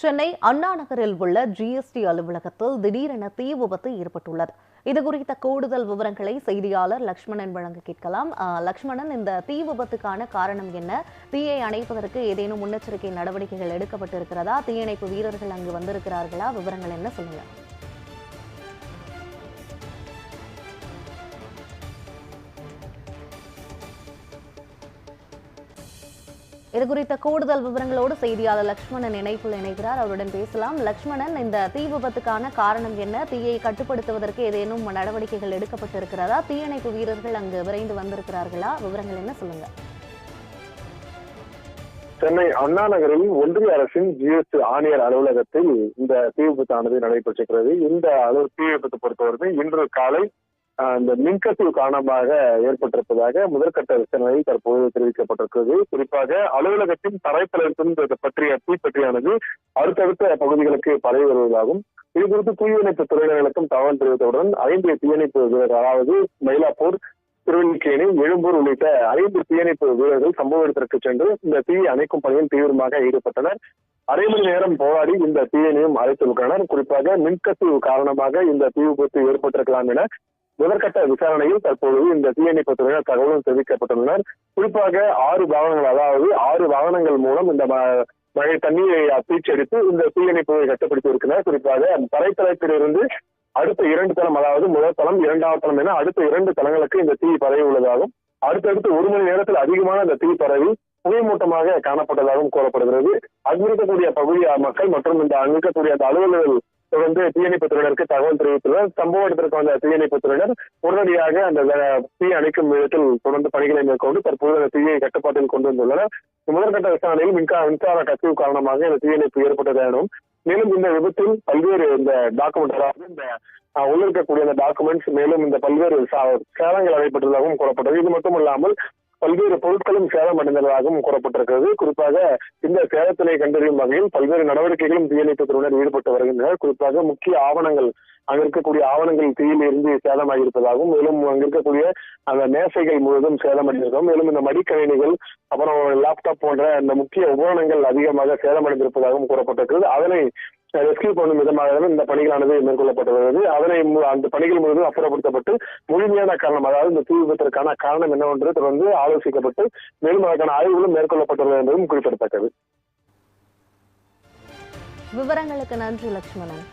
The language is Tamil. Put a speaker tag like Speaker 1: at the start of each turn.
Speaker 1: சென்னை அண்ணா நகரில் உள்ள ஜிஎஸ்டி அலுவலகத்தில் திடீரென தீ விபத்து ஏற்பட்டுள்ளது. இது குறித்த கூடுதல் விவரங்களை செய்தியாளர் லக்ஷ்மணன் வழங்க கேட்கலாம். லக்ஷ்மணன் இந்த தீ விபத்துக்கான காரணம் என்ன? தீயை அணைப்பதற்கு ஏதேனும் முன்னெச்சரிக்கை நடவடிக்கைகள் எடுக்கப்பட்டிருக்கிறதா? தீயணைப்பு வீரர்கள் அங்கு வந்திருக்கிறார்களா? விவரங்கள் என்ன சொல்லுங்க. இது குறித்த கூடுதல் விவரங்களோடு செய்தியாளர் லக்ஷ்மணன் இணைப்பில் இணைகிறார். அவருடன் பேசலாம். லக்ஷ்மணன் இந்த தீ விபத்துக்கான காரணம் என்ன? தீயை கட்டுப்படுத்துவதற்கு ஏதேனும் நடவடிக்கைகள் எடுக்கப்பட்டிருக்கிறதா? தீயணைப்பு வீரர்கள் அங்கு விரைந்து வந்திருக்கிறார்களா? விவரங்கள் என்ன சொல்லுங்க.
Speaker 2: சென்னை அண்ணா நகரில் ஒன்றிய அரசின் ஜிஎஸ்டி ஆணையர் அலுவலகத்தில் இந்த தீ விபத்தானது நடைபெற்றிருக்கிறது. இந்த அலு தீ விபத்து பொறுத்தவரை இன்று காலை அந்த மின்கசிவு காரணமாக ஏற்பட்டிருப்பதாக முதற்கட்ட விசாரணை தற்போது தெரிவிக்கப்பட்டிருக்கிறது. குறிப்பாக அலுவலகத்தின் தரைத்தளத்தின் பற்றிய தீப்பற்றியானது அடுத்தடுத்த பகுதிகளுக்கு பரவி வருவதாகவும் இது குறித்து தீயணைப்பு துறையினர்களுக்கும் தகவல் தெரிவித்தவுடன் ஐந்து தீயணைப்பு வீரர்கள் அதாவது மயிலாப்பூர் திருவல்லிக்கேணி எழும்பூர் உள்ளிட்ட ஐந்து தீயணைப்பு வீரர்கள் சம்பவ இடத்திற்கு சென்று இந்த தீயை அணைக்கும் பணியில் தீவிரமாக ஈடுபட்டனர். அரை மணி நேரம் போராடி இந்த தீயணையும் அழைத்துள்ளனர் குறிப்பாக மின்கசிவு காரணமாக இந்த தீ விபத்து ஏற்பட்டிருக்கலாம் என முதற்கட்ட விசாரணையில் தற்போது இந்த தீயணைப்பு துறையினர் தகவலும் தெரிவிக்கப்பட்டுள்ளனர். குறிப்பாக ஆறு வாகனங்கள் அதாவது ஆறு வாகனங்கள் மூலம் இந்த ம- மழை தண்ணீரை பீச்சடித்து இந்த தீயணைப்புகளை கட்டுப்படுத்தி இருக்கிறார் குறிப்பாக தரைத்தளத்திலிருந்து அடுத்த இரண்டு தளம் அதாவது முதல் தளம் இரண்டாவது தளம் என அடுத்த இரண்டு தளங்களுக்கு இந்த தீ பரவி உள்ளதாகவும் அடுத்தடுத்து ஒரு மணி நேரத்தில் அதிகமான இந்த தீ பரவி புகைமூட்டமாக காணப்பட்டதாகவும் கூறப்படுகிறது. அங்கிருக்கக்கூடிய பகுதி மக்கள் மற்றும் இந்த அங்கிருக்கக்கூடிய அந்த அலுவலர்கள் தொடர்ந்து தீயணைப்பு துறையினருக்கு தகவல் தெரிவித்துள்ளனர் சம்பவ இடத்திற்கு வந்த தீயணைப்பு துறையினர் உடனடியாக அந்த தீ அணைக்கும் விதத்தில் தொடர்ந்து பணிகளை மேற்கொண்டு தற்போது அந்த தீயை கட்டுப்பாட்டில் கொண்டு வந்துள்ளனர். முதற்கட்ட விசாரணையில் மின்கா மின்சார கசிவு காரணமாக இந்த தீயணைப்பு ஏற்பட்டது எனவும் மேலும் இந்த விபத்தில் பல்வேறு இந்த டாக்குமெண்ட் அதாவது இந்த அஹ், உள்ள இருக்கக்கூடிய அந்த டாக்குமெண்ட்ஸ் மேலும் இந்த பல்வேறு சேதங்கள் அடைப்பட்டதாகவும் கூறப்பட்டது. இது மட்டும் இல்லாமல் பல்வேறு பொருட்களும் சேதம் அடைந்ததாகவும் கூறப்பட்டிருக்கிறது. குறிப்பாக இந்த சேதத்தினை கண்டறியும் வகையில் பல்வேறு நடவடிக்கைகளும் தீயணைப்பு துறையினர் ஈடுபட்டு வருகின்றனர். குறிப்பாக முக்கிய ஆவணங்கள் அங்க இருக்கக்கூடிய ஆவணங்கள் தீயில் இருந்து சேதமாகியிருப்பதாகவும் மேலும் அங்க இருக்கக்கூடிய அந்த மேசைகள் முழுவதும் சேதமடைந்திருக்கும் மேலும் இந்த மடிக்கணினிகள் அப்புறம் லேப்டாப் போன்ற அந்த முக்கிய உபகரணங்கள் அதிகமாக சேதமடைந்திருப்பதாகவும் கூறப்பட்டிருக்கிறது. அதனை ரெஸ்கியூ பண்ணும் விதமாக இந்த பணிகளானது மேற்கொள்ளப்பட்டு வருகிறது அதனை அந்த பணிகள் முழுவதும் அப்புறப்படுத்தப்பட்டு முழுமையான காரணம் அதாவது இந்த தீ விபத்திற்கான காரணம் என்னவென்று தொடர்ந்து ஆலோசிக்கப்பட்டு மேலும் அதற்கான ஆய்வுகளும் மேற்கொள்ளப்பட்டுள்ளது என்பதும் குறிப்பிடத்தக்கது.
Speaker 1: விவரங்களுக்கு நன்றி லட்சுமணன்.